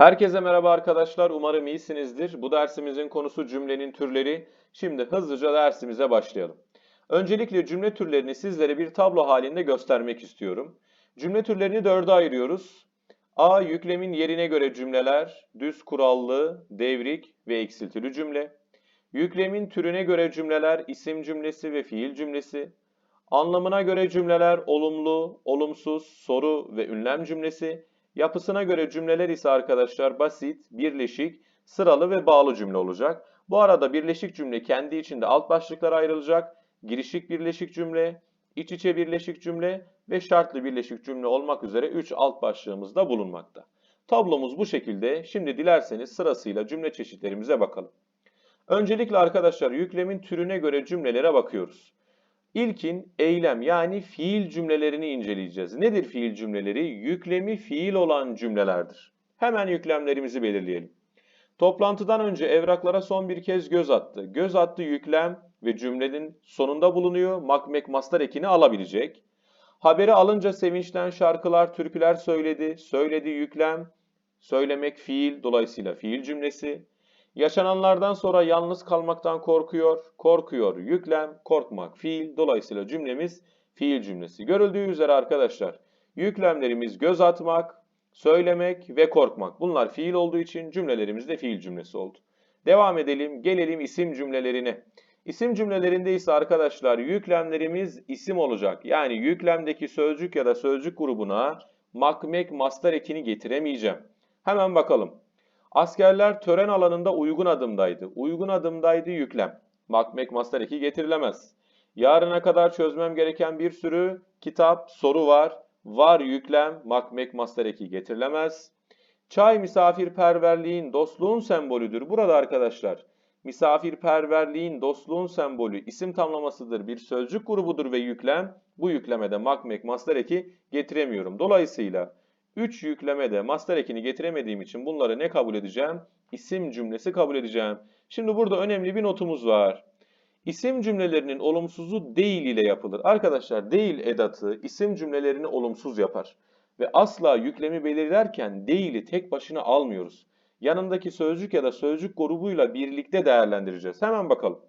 Herkese merhaba arkadaşlar. Umarım iyisinizdir. Bu dersimizin konusu cümlenin türleri. Şimdi hızlıca dersimize başlayalım. Öncelikle cümle türlerini sizlere bir tablo halinde göstermek istiyorum. Cümle türlerini dörde ayırıyoruz. A. Yüklemin yerine göre cümleler, düz kurallı, devrik ve eksiltili cümle. Yüklemin türüne göre cümleler, isim cümlesi ve fiil cümlesi. Anlamına göre cümleler olumlu, olumsuz, soru ve ünlem cümlesi. Yapısına göre cümleler ise arkadaşlar basit, birleşik, sıralı ve bağlı cümle olacak. Bu arada birleşik cümle kendi içinde alt başlıklara ayrılacak. Girişik birleşik cümle, iç içe birleşik cümle ve şartlı birleşik cümle olmak üzere 3 alt başlığımız da bulunmakta. Tablomuz bu şekilde. Şimdi dilerseniz sırasıyla cümle çeşitlerimize bakalım. Öncelikle arkadaşlar yüklemin türüne göre cümlelere bakıyoruz. İlkin eylem yani fiil cümlelerini inceleyeceğiz. Nedir fiil cümleleri? Yüklemi fiil olan cümlelerdir. Hemen yüklemlerimizi belirleyelim. Toplantıdan önce evraklara son bir kez göz attı. Göz attı yüklem ve cümlenin sonunda bulunuyor. Makmek mastar ekini alabilecek. Haberi alınca sevinçten şarkılar, türküler söyledi. Söyledi yüklem. Söylemek fiil, dolayısıyla fiil cümlesi. Yaşananlardan sonra yalnız kalmaktan korkuyor. Korkuyor yüklem, korkmak fiil. Dolayısıyla cümlemiz fiil cümlesi. Görüldüğü üzere arkadaşlar yüklemlerimiz göz atmak, söylemek ve korkmak. Bunlar fiil olduğu için cümlelerimiz de fiil cümlesi oldu. Devam edelim. Gelelim isim cümlelerine. İsim cümlelerinde ise arkadaşlar yüklemlerimiz isim olacak. Yani yüklemdeki sözcük ya da sözcük grubuna makmek mastar ekini getiremeyeceğim. Hemen bakalım. Askerler tören alanında uygun adımdaydı. Uygun adımdaydı yüklem. Makmek master eki getirilemez. Yarına kadar çözmem gereken bir sürü kitap, soru var. Var yüklem, makmek master eki getirilemez. Çay misafirperverliğin, dostluğun sembolüdür. Burada arkadaşlar misafirperverliğin, dostluğun sembolü isim tamlamasıdır, bir sözcük grubudur ve yüklem. Bu yüklemede makmek master eki getiremiyorum. Dolayısıyla 3 yüklemede master ekini getiremediğim için bunları ne kabul edeceğim? İsim cümlesi kabul edeceğim. Şimdi burada önemli bir notumuz var. İsim cümlelerinin olumsuzu değil ile yapılır. Arkadaşlar değil edatı isim cümlelerini olumsuz yapar. Ve asla yüklemi belirlerken değili tek başına almıyoruz. Yanındaki sözcük ya da sözcük grubuyla birlikte değerlendireceğiz. Hemen bakalım.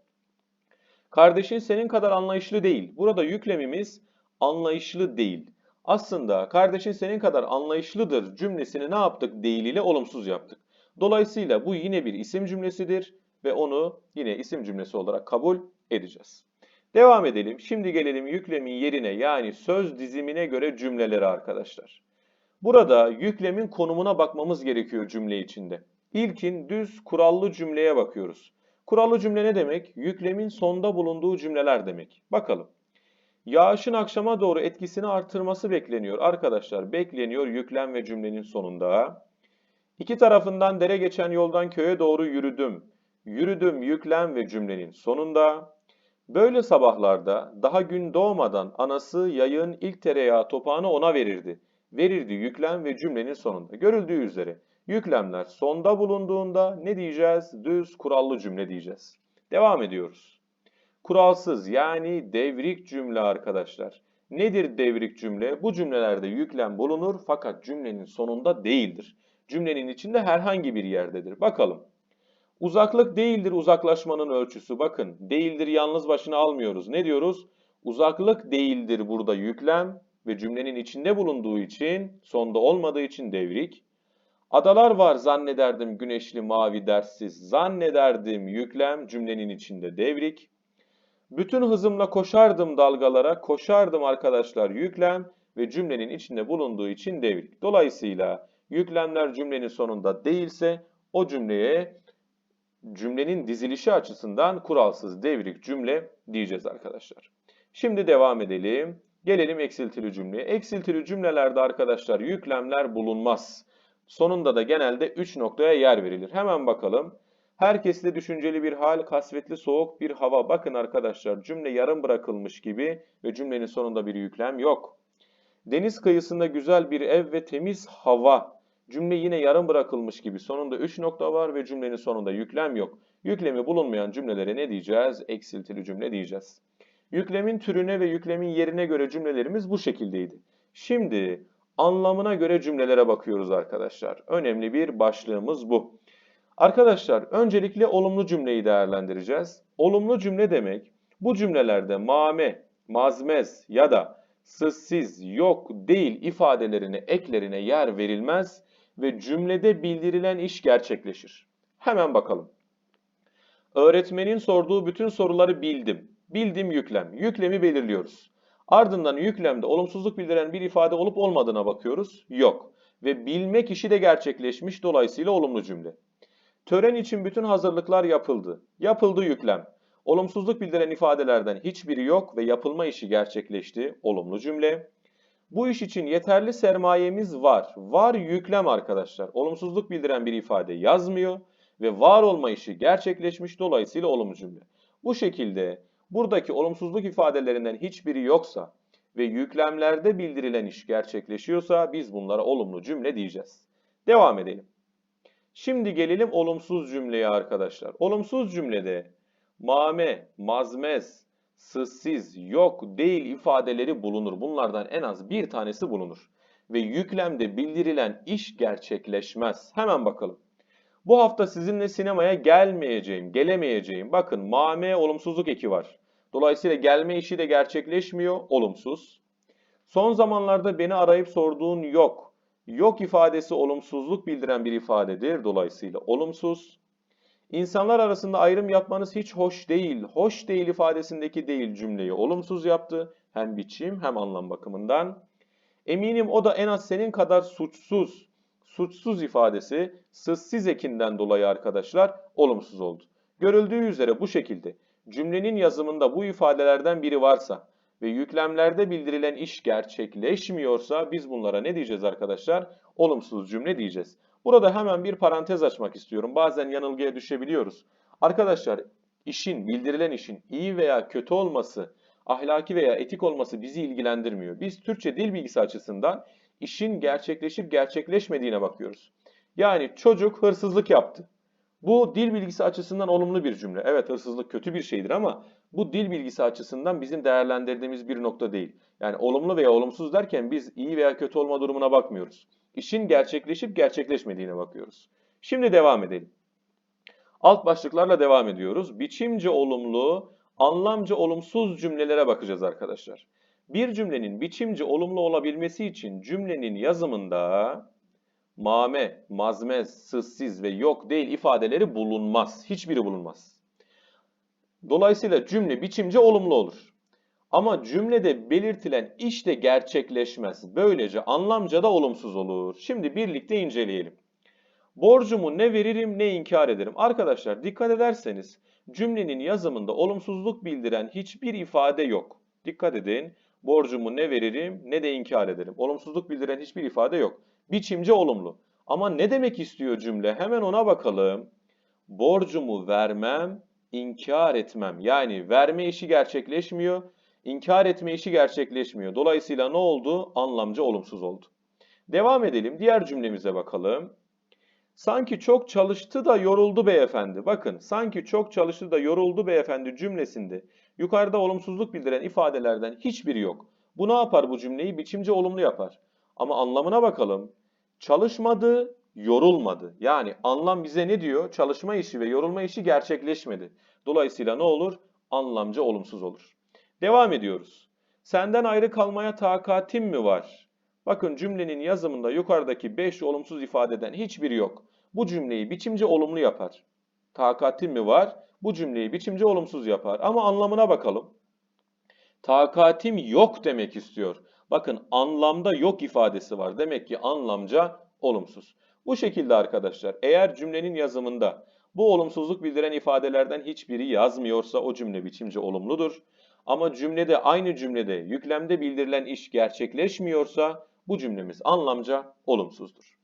Kardeşin senin kadar anlayışlı değil. Burada yüklemimiz anlayışlı değil. Aslında kardeşin senin kadar anlayışlıdır cümlesini ne yaptık? Değil ile olumsuz yaptık. Dolayısıyla bu yine bir isim cümlesidir ve onu yine isim cümlesi olarak kabul edeceğiz. Devam edelim. Şimdi gelelim yüklemin yerine yani söz dizimine göre cümlelere arkadaşlar. Burada yüklemin konumuna bakmamız gerekiyor cümle içinde. İlkin düz kurallı cümleye bakıyoruz. Kurallı cümle ne demek? Yüklemin sonda bulunduğu cümleler demek. Bakalım. Yağışın akşama doğru etkisini artırması bekleniyor. Arkadaşlar bekleniyor yüklem ve cümlenin sonunda. İki tarafından dere geçen yoldan köye doğru yürüdüm. Yürüdüm yüklem ve cümlenin sonunda. Böyle sabahlarda daha gün doğmadan anası yayın ilk tereyağı topağını ona verirdi. Verirdi yüklem ve cümlenin sonunda. Görüldüğü üzere yüklemler sonda bulunduğunda ne diyeceğiz? Düz kurallı cümle diyeceğiz. Devam ediyoruz. Kuralsız yani devrik cümle arkadaşlar. Nedir devrik cümle? Bu cümlelerde yüklem bulunur fakat cümlenin sonunda değildir. Cümlenin içinde herhangi bir yerdedir. Bakalım. Uzaklık değildir uzaklaşmanın ölçüsü. Bakın değildir yalnız başına almıyoruz. Ne diyoruz? Uzaklık değildir burada yüklem ve cümlenin içinde bulunduğu için, sonda olmadığı için devrik. Adalar var zannederdim güneşli mavi dersiz. Zannederdim yüklem cümlenin içinde devrik. Bütün hızımla koşardım dalgalara, koşardım arkadaşlar yüklem ve cümlenin içinde bulunduğu için devrik. Dolayısıyla yüklemler cümlenin sonunda değilse o cümleye cümlenin dizilişi açısından kuralsız devrik cümle diyeceğiz arkadaşlar. Şimdi devam edelim. Gelelim eksiltili cümleye. Eksiltili cümlelerde arkadaşlar yüklemler bulunmaz. Sonunda da genelde 3 noktaya yer verilir. Hemen bakalım. Herkesle düşünceli bir hal, kasvetli soğuk bir hava. Bakın arkadaşlar cümle yarım bırakılmış gibi ve cümlenin sonunda bir yüklem yok. Deniz kıyısında güzel bir ev ve temiz hava. Cümle yine yarım bırakılmış gibi. Sonunda 3 nokta var ve cümlenin sonunda yüklem yok. Yüklemi bulunmayan cümlelere ne diyeceğiz? Eksiltili cümle diyeceğiz. Yüklemin türüne ve yüklemin yerine göre cümlelerimiz bu şekildeydi. Şimdi anlamına göre cümlelere bakıyoruz arkadaşlar. Önemli bir başlığımız bu. Arkadaşlar öncelikle olumlu cümleyi değerlendireceğiz. Olumlu cümle demek bu cümlelerde mame, mazmez ya da sızsiz, yok, değil ifadelerine, eklerine yer verilmez ve cümlede bildirilen iş gerçekleşir. Hemen bakalım. Öğretmenin sorduğu bütün soruları bildim. Bildim yüklem. Yüklemi belirliyoruz. Ardından yüklemde olumsuzluk bildiren bir ifade olup olmadığına bakıyoruz. Yok. Ve bilmek işi de gerçekleşmiş dolayısıyla olumlu cümle. Tören için bütün hazırlıklar yapıldı. Yapıldı yüklem. Olumsuzluk bildiren ifadelerden hiçbiri yok ve yapılma işi gerçekleşti. Olumlu cümle. Bu iş için yeterli sermayemiz var. Var yüklem arkadaşlar. Olumsuzluk bildiren bir ifade yazmıyor ve var olma işi gerçekleşmiş dolayısıyla olumlu cümle. Bu şekilde buradaki olumsuzluk ifadelerinden hiçbiri yoksa ve yüklemlerde bildirilen iş gerçekleşiyorsa biz bunlara olumlu cümle diyeceğiz. Devam edelim. Şimdi gelelim olumsuz cümleye arkadaşlar. Olumsuz cümlede mame, mazmez, sızsiz, yok, değil ifadeleri bulunur. Bunlardan en az bir tanesi bulunur. Ve yüklemde bildirilen iş gerçekleşmez. Hemen bakalım. Bu hafta sizinle sinemaya gelmeyeceğim, gelemeyeceğim. Bakın mame olumsuzluk eki var. Dolayısıyla gelme işi de gerçekleşmiyor, olumsuz. Son zamanlarda beni arayıp sorduğun yok. Yok ifadesi olumsuzluk bildiren bir ifadedir. Dolayısıyla olumsuz. İnsanlar arasında ayrım yapmanız hiç hoş değil. Hoş değil ifadesindeki değil cümleyi olumsuz yaptı. Hem biçim hem anlam bakımından. Eminim o da en az senin kadar suçsuz. Suçsuz ifadesi sızsız ekinden dolayı arkadaşlar olumsuz oldu. Görüldüğü üzere bu şekilde cümlenin yazımında bu ifadelerden biri varsa ve yüklemlerde bildirilen iş gerçekleşmiyorsa biz bunlara ne diyeceğiz arkadaşlar? Olumsuz cümle diyeceğiz. Burada hemen bir parantez açmak istiyorum. Bazen yanılgıya düşebiliyoruz. Arkadaşlar işin, bildirilen işin iyi veya kötü olması, ahlaki veya etik olması bizi ilgilendirmiyor. Biz Türkçe dil bilgisi açısından işin gerçekleşip gerçekleşmediğine bakıyoruz. Yani çocuk hırsızlık yaptı. Bu dil bilgisi açısından olumlu bir cümle. Evet hırsızlık kötü bir şeydir ama bu dil bilgisi açısından bizim değerlendirdiğimiz bir nokta değil. Yani olumlu veya olumsuz derken biz iyi veya kötü olma durumuna bakmıyoruz. İşin gerçekleşip gerçekleşmediğine bakıyoruz. Şimdi devam edelim. Alt başlıklarla devam ediyoruz. Biçimce olumlu, anlamca olumsuz cümlelere bakacağız arkadaşlar. Bir cümlenin biçimce olumlu olabilmesi için cümlenin yazımında mame, mazmez, sızsiz ve yok değil ifadeleri bulunmaz. Hiçbiri bulunmaz. Dolayısıyla cümle biçimce olumlu olur. Ama cümlede belirtilen iş de gerçekleşmez. Böylece anlamca da olumsuz olur. Şimdi birlikte inceleyelim. Borcumu ne veririm ne inkar ederim. Arkadaşlar dikkat ederseniz cümlenin yazımında olumsuzluk bildiren hiçbir ifade yok. Dikkat edin. Borcumu ne veririm ne de inkar ederim. Olumsuzluk bildiren hiçbir ifade yok. Biçimce olumlu. Ama ne demek istiyor cümle? Hemen ona bakalım. Borcumu vermem, inkar etmem. Yani verme işi gerçekleşmiyor, inkar etme işi gerçekleşmiyor. Dolayısıyla ne oldu? Anlamca olumsuz oldu. Devam edelim. Diğer cümlemize bakalım. Sanki çok çalıştı da yoruldu beyefendi. Bakın, sanki çok çalıştı da yoruldu beyefendi cümlesinde yukarıda olumsuzluk bildiren ifadelerden hiçbiri yok. Bu ne yapar bu cümleyi? Biçimce olumlu yapar. Ama anlamına bakalım. Çalışmadı, yorulmadı. Yani anlam bize ne diyor? Çalışma işi ve yorulma işi gerçekleşmedi. Dolayısıyla ne olur? Anlamca olumsuz olur. Devam ediyoruz. Senden ayrı kalmaya takatim mi var? Bakın cümlenin yazımında yukarıdaki 5 olumsuz ifadeden hiçbiri yok. Bu cümleyi biçimce olumlu yapar. Takatim mi var? Bu cümleyi biçimce olumsuz yapar. Ama anlamına bakalım. Takatim yok demek istiyor. Bakın anlamda yok ifadesi var. Demek ki anlamca olumsuz. Bu şekilde arkadaşlar eğer cümlenin yazımında bu olumsuzluk bildiren ifadelerden hiçbiri yazmıyorsa o cümle biçimce olumludur. Ama cümlede aynı cümlede yüklemde bildirilen iş gerçekleşmiyorsa bu cümlemiz anlamca olumsuzdur.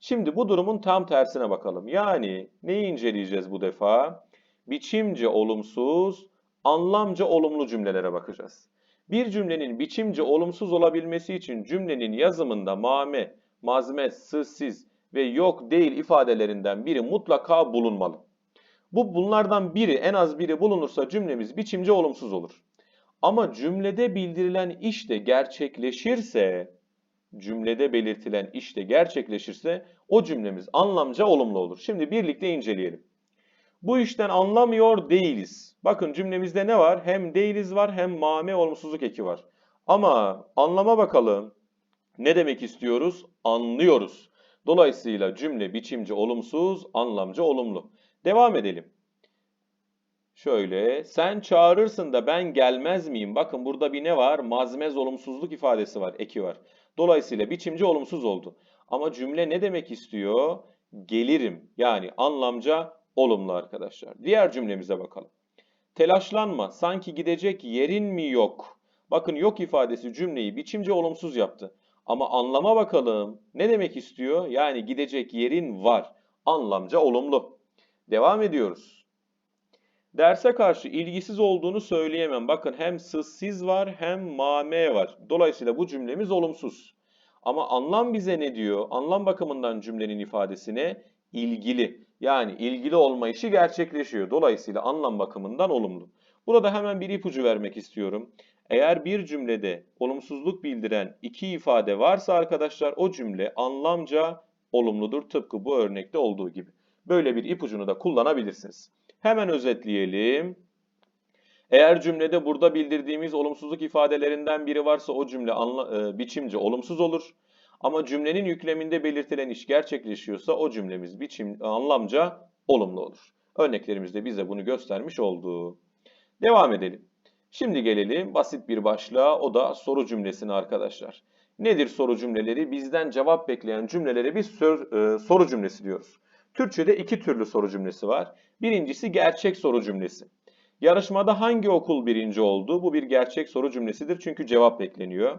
Şimdi bu durumun tam tersine bakalım. Yani neyi inceleyeceğiz bu defa? Biçimce olumsuz, anlamca olumlu cümlelere bakacağız. Bir cümlenin biçimce olumsuz olabilmesi için cümlenin yazımında mame, mazmet, sızsiz ve yok değil ifadelerinden biri mutlaka bulunmalı. Bu bunlardan biri en az biri bulunursa cümlemiz biçimce olumsuz olur. Ama cümlede bildirilen iş de gerçekleşirse cümlede belirtilen işte gerçekleşirse o cümlemiz anlamca olumlu olur. Şimdi birlikte inceleyelim. Bu işten anlamıyor değiliz. Bakın cümlemizde ne var? Hem değiliz var hem mame olumsuzluk eki var. Ama anlama bakalım. Ne demek istiyoruz? Anlıyoruz. Dolayısıyla cümle biçimci olumsuz, anlamcı olumlu. Devam edelim. Şöyle, sen çağırırsın da ben gelmez miyim? Bakın burada bir ne var? Mazmez olumsuzluk ifadesi var, eki var. Dolayısıyla biçimci olumsuz oldu. Ama cümle ne demek istiyor? Gelirim. Yani anlamca olumlu arkadaşlar. Diğer cümlemize bakalım. Telaşlanma, sanki gidecek yerin mi yok? Bakın yok ifadesi cümleyi biçimci olumsuz yaptı. Ama anlama bakalım. Ne demek istiyor? Yani gidecek yerin var. Anlamca olumlu. Devam ediyoruz. Derse karşı ilgisiz olduğunu söyleyemem. Bakın hem sızsiz var hem mame var. Dolayısıyla bu cümlemiz olumsuz. Ama anlam bize ne diyor? Anlam bakımından cümlenin ifadesine ilgili. Yani ilgili olma işi gerçekleşiyor. Dolayısıyla anlam bakımından olumlu. Burada hemen bir ipucu vermek istiyorum. Eğer bir cümlede olumsuzluk bildiren iki ifade varsa arkadaşlar o cümle anlamca olumludur. Tıpkı bu örnekte olduğu gibi. Böyle bir ipucunu da kullanabilirsiniz. Hemen özetleyelim. Eğer cümlede burada bildirdiğimiz olumsuzluk ifadelerinden biri varsa o cümle e, biçimci olumsuz olur. Ama cümlenin yükleminde belirtilen iş gerçekleşiyorsa o cümlemiz biçim anlamca olumlu olur. Örneklerimiz de bize bunu göstermiş oldu. Devam edelim. Şimdi gelelim basit bir başlığa o da soru cümlesine arkadaşlar. Nedir soru cümleleri? Bizden cevap bekleyen cümlelere biz sor, e, soru cümlesi diyoruz. Türkçe'de iki türlü soru cümlesi var. Birincisi gerçek soru cümlesi. Yarışmada hangi okul birinci oldu? Bu bir gerçek soru cümlesidir çünkü cevap bekleniyor.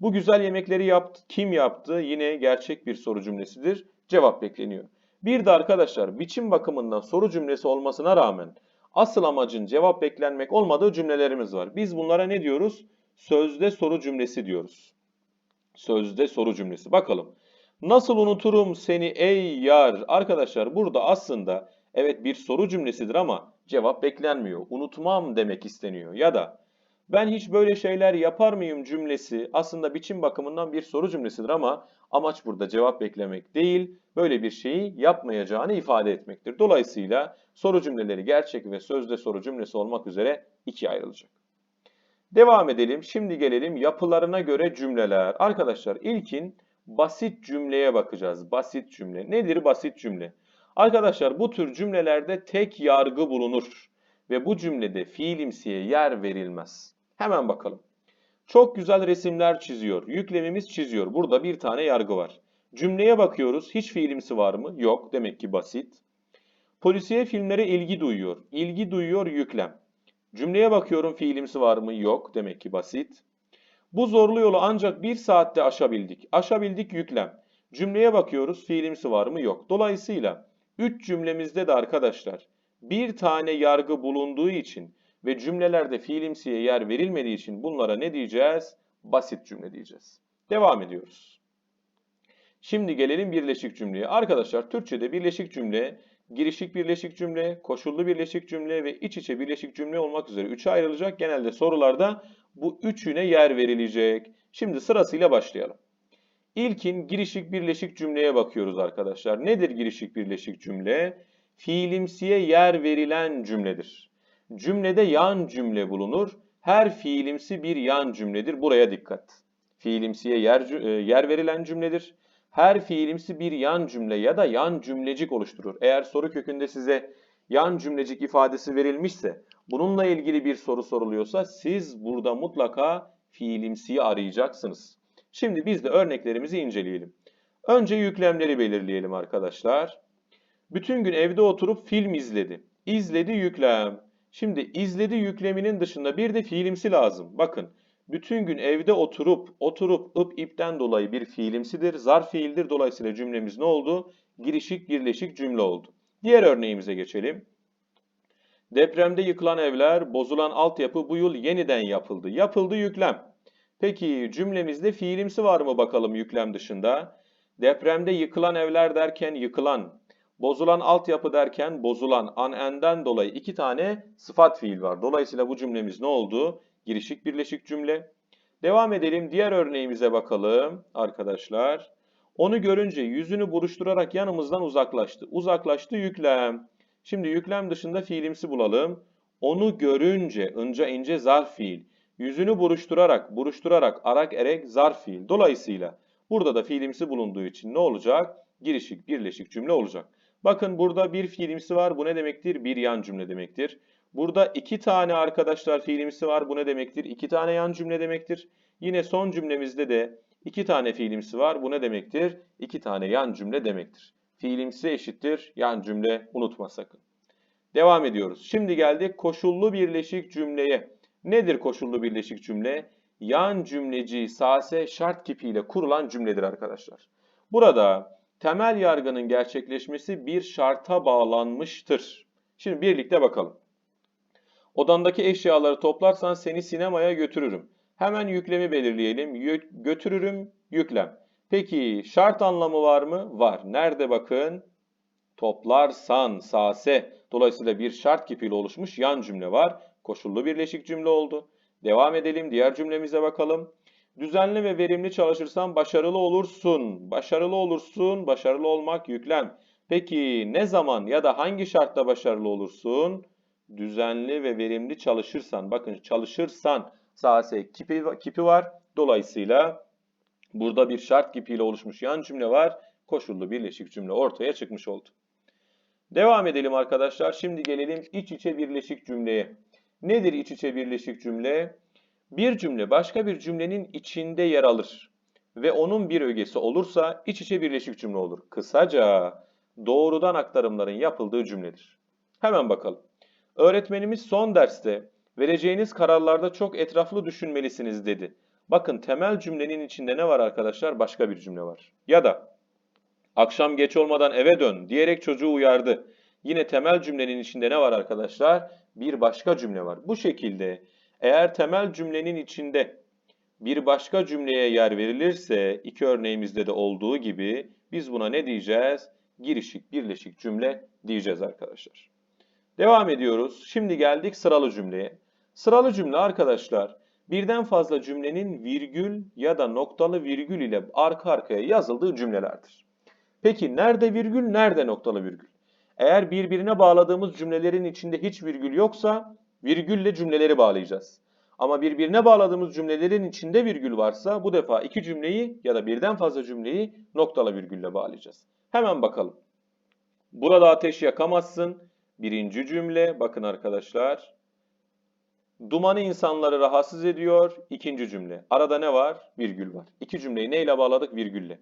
Bu güzel yemekleri yaptı, kim yaptı? Yine gerçek bir soru cümlesidir. Cevap bekleniyor. Bir de arkadaşlar biçim bakımından soru cümlesi olmasına rağmen asıl amacın cevap beklenmek olmadığı cümlelerimiz var. Biz bunlara ne diyoruz? Sözde soru cümlesi diyoruz. Sözde soru cümlesi. Bakalım. Nasıl unuturum seni ey yar? Arkadaşlar burada aslında evet bir soru cümlesidir ama cevap beklenmiyor. Unutmam demek isteniyor. Ya da ben hiç böyle şeyler yapar mıyım cümlesi aslında biçim bakımından bir soru cümlesidir ama amaç burada cevap beklemek değil, böyle bir şeyi yapmayacağını ifade etmektir. Dolayısıyla soru cümleleri gerçek ve sözde soru cümlesi olmak üzere ikiye ayrılacak. Devam edelim. Şimdi gelelim yapılarına göre cümleler. Arkadaşlar ilkin basit cümleye bakacağız. Basit cümle. Nedir basit cümle? Arkadaşlar bu tür cümlelerde tek yargı bulunur ve bu cümlede fiilimsiye yer verilmez. Hemen bakalım. Çok güzel resimler çiziyor. Yüklemimiz çiziyor. Burada bir tane yargı var. Cümleye bakıyoruz. Hiç fiilimsi var mı? Yok. Demek ki basit. Polisiye filmlere ilgi duyuyor. İlgi duyuyor yüklem. Cümleye bakıyorum fiilimsi var mı? Yok. Demek ki basit. Bu zorlu yolu ancak bir saatte aşabildik. Aşabildik yüklem. Cümleye bakıyoruz fiilimsi var mı? Yok. Dolayısıyla üç cümlemizde de arkadaşlar bir tane yargı bulunduğu için ve cümlelerde fiilimsiye yer verilmediği için bunlara ne diyeceğiz? Basit cümle diyeceğiz. Devam ediyoruz. Şimdi gelelim birleşik cümleye. Arkadaşlar Türkçe'de birleşik cümle, girişik birleşik cümle, koşullu birleşik cümle ve iç içe birleşik cümle olmak üzere üçe ayrılacak. Genelde sorularda bu üçüne yer verilecek. Şimdi sırasıyla başlayalım. İlkin girişik birleşik cümleye bakıyoruz arkadaşlar. Nedir girişik birleşik cümle? Fiilimsiye yer verilen cümledir. Cümlede yan cümle bulunur. Her fiilimsi bir yan cümledir. Buraya dikkat. Fiilimsiye yer, e, yer verilen cümledir. Her fiilimsi bir yan cümle ya da yan cümlecik oluşturur. Eğer soru kökünde size yan cümlecik ifadesi verilmişse, bununla ilgili bir soru soruluyorsa siz burada mutlaka fiilimsiyi arayacaksınız. Şimdi biz de örneklerimizi inceleyelim. Önce yüklemleri belirleyelim arkadaşlar. Bütün gün evde oturup film izledi. İzledi yüklem. Şimdi izledi yükleminin dışında bir de fiilimsi lazım. Bakın bütün gün evde oturup oturup ıp ipten dolayı bir fiilimsidir. Zarf fiildir. Dolayısıyla cümlemiz ne oldu? Girişik birleşik cümle oldu. Diğer örneğimize geçelim. Depremde yıkılan evler, bozulan altyapı bu yıl yeniden yapıldı. Yapıldı yüklem. Peki cümlemizde fiilimsi var mı bakalım yüklem dışında? Depremde yıkılan evler derken yıkılan, bozulan altyapı derken bozulan, an enden dolayı iki tane sıfat fiil var. Dolayısıyla bu cümlemiz ne oldu? Girişik birleşik cümle. Devam edelim. Diğer örneğimize bakalım arkadaşlar. Onu görünce yüzünü buruşturarak yanımızdan uzaklaştı. Uzaklaştı yüklem. Şimdi yüklem dışında fiilimsi bulalım. Onu görünce,ınca ince zarf fiil. Yüzünü buruşturarak, buruşturarak, arak erek zarf fiil. Dolayısıyla burada da fiilimsi bulunduğu için ne olacak? Girişik, birleşik cümle olacak. Bakın burada bir fiilimsi var. Bu ne demektir? Bir yan cümle demektir. Burada iki tane arkadaşlar fiilimsi var. Bu ne demektir? İki tane yan cümle demektir. Yine son cümlemizde de iki tane fiilimsi var. Bu ne demektir? İki tane yan cümle demektir. Fiilimsi eşittir yan cümle unutma sakın. Devam ediyoruz. Şimdi geldik koşullu birleşik cümleye. Nedir koşullu birleşik cümle? Yan cümleci sase şart kipiyle kurulan cümledir arkadaşlar. Burada temel yargının gerçekleşmesi bir şarta bağlanmıştır. Şimdi birlikte bakalım. Odandaki eşyaları toplarsan seni sinemaya götürürüm. Hemen yüklemi belirleyelim. Yük, götürürüm, yüklem. Peki şart anlamı var mı? Var. Nerede bakın? Toplarsan, sase. Dolayısıyla bir şart kipiyle oluşmuş yan cümle var. Koşullu birleşik cümle oldu. Devam edelim. Diğer cümlemize bakalım. Düzenli ve verimli çalışırsan başarılı olursun. Başarılı olursun. Başarılı olmak yüklem. Peki ne zaman ya da hangi şartta başarılı olursun? Düzenli ve verimli çalışırsan. Bakın çalışırsan sase kipi, kipi var. Dolayısıyla burada bir şart kipiyle oluşmuş yan cümle var. Koşullu birleşik cümle ortaya çıkmış oldu. Devam edelim arkadaşlar. Şimdi gelelim iç içe birleşik cümleye. Nedir iç içe birleşik cümle? Bir cümle başka bir cümlenin içinde yer alır ve onun bir ögesi olursa iç içe birleşik cümle olur. Kısaca doğrudan aktarımların yapıldığı cümledir. Hemen bakalım. Öğretmenimiz son derste vereceğiniz kararlarda çok etraflı düşünmelisiniz dedi. Bakın temel cümlenin içinde ne var arkadaşlar? Başka bir cümle var. Ya da akşam geç olmadan eve dön diyerek çocuğu uyardı. Yine temel cümlenin içinde ne var arkadaşlar? Bir başka cümle var. Bu şekilde eğer temel cümlenin içinde bir başka cümleye yer verilirse iki örneğimizde de olduğu gibi biz buna ne diyeceğiz? Girişik, birleşik cümle diyeceğiz arkadaşlar. Devam ediyoruz. Şimdi geldik sıralı cümleye. Sıralı cümle arkadaşlar birden fazla cümlenin virgül ya da noktalı virgül ile arka arkaya yazıldığı cümlelerdir. Peki nerede virgül, nerede noktalı virgül? Eğer birbirine bağladığımız cümlelerin içinde hiç virgül yoksa virgülle cümleleri bağlayacağız. Ama birbirine bağladığımız cümlelerin içinde virgül varsa bu defa iki cümleyi ya da birden fazla cümleyi noktalı virgülle bağlayacağız. Hemen bakalım. Burada ateş yakamazsın. Birinci cümle bakın arkadaşlar. Dumanı insanları rahatsız ediyor. İkinci cümle. Arada ne var? Virgül var. İki cümleyi neyle bağladık? Virgülle.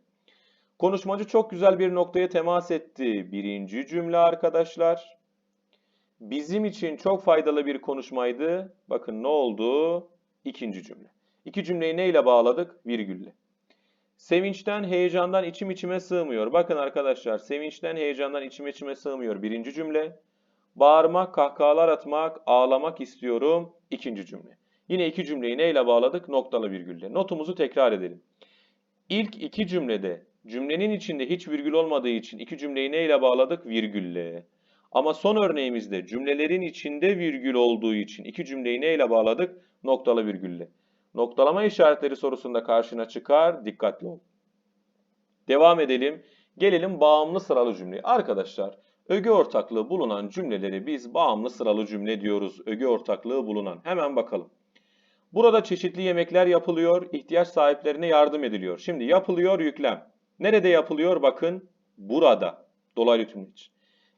Konuşmacı çok güzel bir noktaya temas etti. Birinci cümle arkadaşlar. Bizim için çok faydalı bir konuşmaydı. Bakın ne oldu? İkinci cümle. İki cümleyi neyle bağladık? Virgülle. Sevinçten, heyecandan içim içime sığmıyor. Bakın arkadaşlar, sevinçten, heyecandan içim içime sığmıyor. Birinci cümle. Bağırmak, kahkahalar atmak, ağlamak istiyorum. İkinci cümle. Yine iki cümleyi neyle bağladık? Noktalı virgülle. Notumuzu tekrar edelim. İlk iki cümlede cümlenin içinde hiç virgül olmadığı için iki cümleyi neyle bağladık? Virgülle. Ama son örneğimizde cümlelerin içinde virgül olduğu için iki cümleyi neyle bağladık? Noktalı virgülle. Noktalama işaretleri sorusunda karşına çıkar. Dikkatli ol. Devam edelim. Gelelim bağımlı sıralı cümleye. Arkadaşlar, öge ortaklığı bulunan cümleleri biz bağımlı sıralı cümle diyoruz. Öge ortaklığı bulunan. Hemen bakalım. Burada çeşitli yemekler yapılıyor, ihtiyaç sahiplerine yardım ediliyor. Şimdi yapılıyor yüklem. Nerede yapılıyor? Bakın burada. Dolaylı tümleç.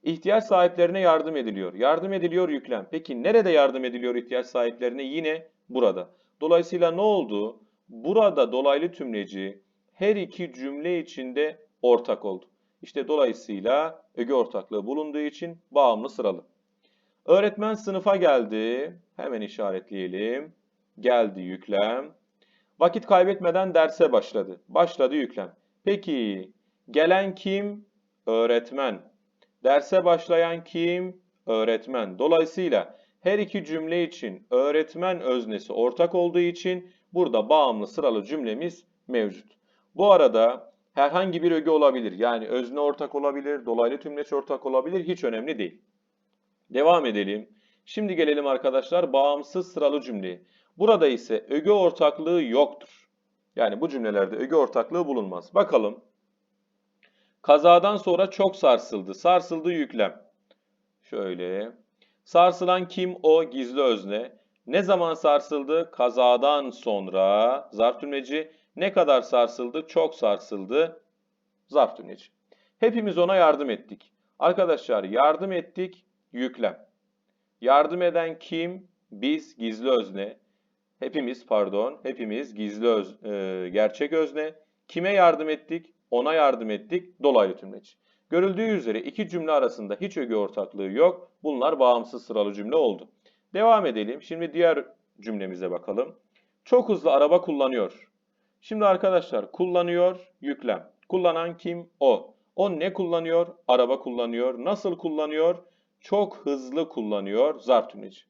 İhtiyaç sahiplerine yardım ediliyor. Yardım ediliyor yüklem. Peki nerede yardım ediliyor ihtiyaç sahiplerine? Yine burada. Dolayısıyla ne oldu? Burada dolaylı tümleci her iki cümle içinde ortak oldu. İşte dolayısıyla öge ortaklığı bulunduğu için bağımlı sıralı. Öğretmen sınıfa geldi. Hemen işaretleyelim. Geldi yüklem. Vakit kaybetmeden derse başladı. Başladı yüklem. Peki gelen kim? Öğretmen. Derse başlayan kim? Öğretmen. Dolayısıyla her iki cümle için öğretmen öznesi ortak olduğu için burada bağımlı sıralı cümlemiz mevcut. Bu arada herhangi bir öge olabilir. Yani özne ortak olabilir, dolaylı tümleç ortak olabilir. Hiç önemli değil. Devam edelim. Şimdi gelelim arkadaşlar bağımsız sıralı cümleye. Burada ise öge ortaklığı yoktur. Yani bu cümlelerde öge ortaklığı bulunmaz. Bakalım. Kazadan sonra çok sarsıldı. Sarsıldı yüklem. Şöyle. Sarsılan kim o gizli özne. Ne zaman sarsıldı? Kazadan sonra zarf tümleci. Ne kadar sarsıldı? Çok sarsıldı. Zarf tümleci. Hepimiz ona yardım ettik. Arkadaşlar yardım ettik yüklem. Yardım eden kim? Biz gizli özne. Hepimiz pardon, hepimiz gizli öz, e, gerçek özne. Kime yardım ettik? Ona yardım ettik. Dolaylı tümleç. Görüldüğü üzere iki cümle arasında hiç öge ortaklığı yok. Bunlar bağımsız sıralı cümle oldu. Devam edelim. Şimdi diğer cümlemize bakalım. Çok hızlı araba kullanıyor. Şimdi arkadaşlar kullanıyor yüklem. Kullanan kim? O. O ne kullanıyor? Araba kullanıyor. Nasıl kullanıyor? Çok hızlı kullanıyor. Zarf tümleci.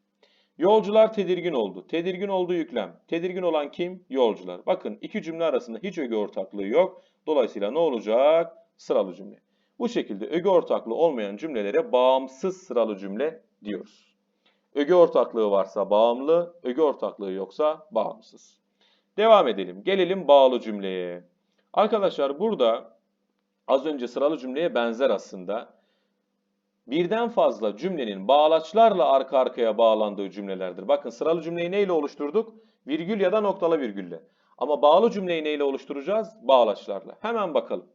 Yolcular tedirgin oldu. Tedirgin oldu yüklem. Tedirgin olan kim? Yolcular. Bakın iki cümle arasında hiç öge ortaklığı yok. Dolayısıyla ne olacak? Sıralı cümle. Bu şekilde öge ortaklığı olmayan cümlelere bağımsız sıralı cümle diyoruz. Öge ortaklığı varsa bağımlı, öge ortaklığı yoksa bağımsız. Devam edelim. Gelelim bağlı cümleye. Arkadaşlar burada az önce sıralı cümleye benzer aslında. Birden fazla cümlenin bağlaçlarla arka arkaya bağlandığı cümlelerdir. Bakın sıralı cümleyi neyle oluşturduk? Virgül ya da noktalı virgülle. Ama bağlı cümleyi neyle oluşturacağız? Bağlaçlarla. Hemen bakalım.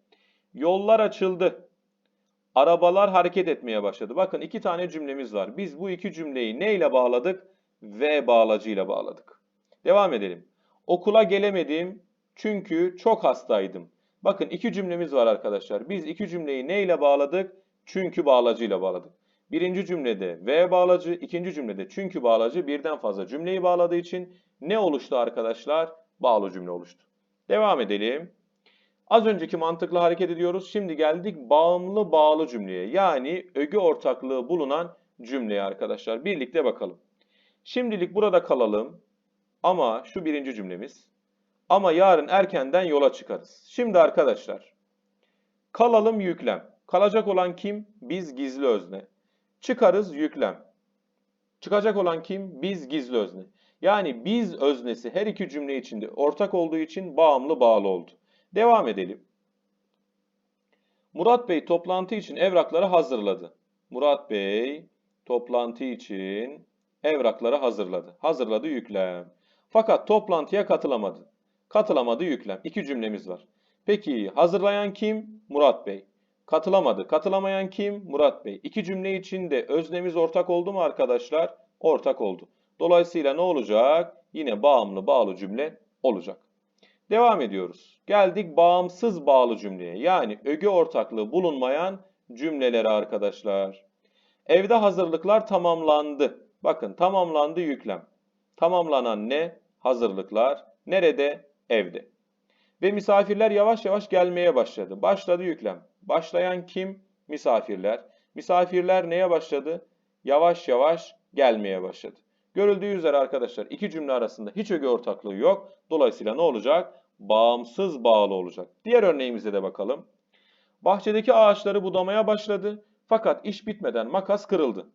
Yollar açıldı. Arabalar hareket etmeye başladı. Bakın iki tane cümlemiz var. Biz bu iki cümleyi neyle bağladık? Ve bağlacıyla bağladık. Devam edelim. Okula gelemedim çünkü çok hastaydım. Bakın iki cümlemiz var arkadaşlar. Biz iki cümleyi neyle bağladık? Çünkü bağlacıyla bağladık. Birinci cümlede ve bağlacı, ikinci cümlede çünkü bağlacı birden fazla cümleyi bağladığı için ne oluştu arkadaşlar? Bağlı cümle oluştu. Devam edelim. Az önceki mantıkla hareket ediyoruz. Şimdi geldik bağımlı bağlı cümleye. Yani öge ortaklığı bulunan cümleye arkadaşlar. Birlikte bakalım. Şimdilik burada kalalım. Ama şu birinci cümlemiz. Ama yarın erkenden yola çıkarız. Şimdi arkadaşlar. Kalalım yüklem. Kalacak olan kim? Biz gizli özne. Çıkarız yüklem. Çıkacak olan kim? Biz gizli özne. Yani biz öznesi her iki cümle içinde ortak olduğu için bağımlı bağlı oldu. Devam edelim. Murat Bey toplantı için evrakları hazırladı. Murat Bey toplantı için evrakları hazırladı. Hazırladı yüklem. Fakat toplantıya katılamadı. Katılamadı yüklem. İki cümlemiz var. Peki hazırlayan kim? Murat Bey. Katılamadı. Katılamayan kim? Murat Bey. İki cümle içinde öznemiz ortak oldu mu arkadaşlar? Ortak oldu. Dolayısıyla ne olacak? Yine bağımlı bağlı cümle olacak. Devam ediyoruz. Geldik bağımsız bağlı cümleye. Yani öge ortaklığı bulunmayan cümlelere arkadaşlar. Evde hazırlıklar tamamlandı. Bakın tamamlandı yüklem. Tamamlanan ne? Hazırlıklar. Nerede? Evde. Ve misafirler yavaş yavaş gelmeye başladı. Başladı yüklem. Başlayan kim? Misafirler. Misafirler neye başladı? Yavaş yavaş gelmeye başladı. Görüldüğü üzere arkadaşlar iki cümle arasında hiç öge ortaklığı yok. Dolayısıyla ne olacak? Bağımsız bağlı olacak. Diğer örneğimize de bakalım. Bahçedeki ağaçları budamaya başladı. Fakat iş bitmeden makas kırıldı.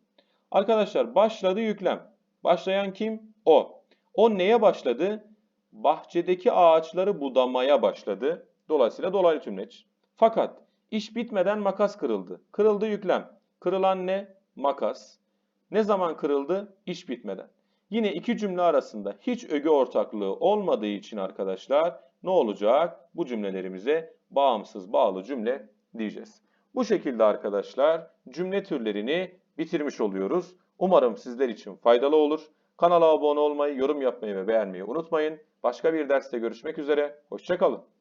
Arkadaşlar başladı yüklem. Başlayan kim? O. O neye başladı? Bahçedeki ağaçları budamaya başladı. Dolayısıyla dolaylı tümleç. Fakat iş bitmeden makas kırıldı. Kırıldı yüklem. Kırılan ne? Makas. Ne zaman kırıldı? İş bitmeden. Yine iki cümle arasında hiç öge ortaklığı olmadığı için arkadaşlar ne olacak? Bu cümlelerimize bağımsız bağlı cümle diyeceğiz. Bu şekilde arkadaşlar cümle türlerini bitirmiş oluyoruz. Umarım sizler için faydalı olur. Kanala abone olmayı, yorum yapmayı ve beğenmeyi unutmayın. Başka bir derste görüşmek üzere. Hoşçakalın.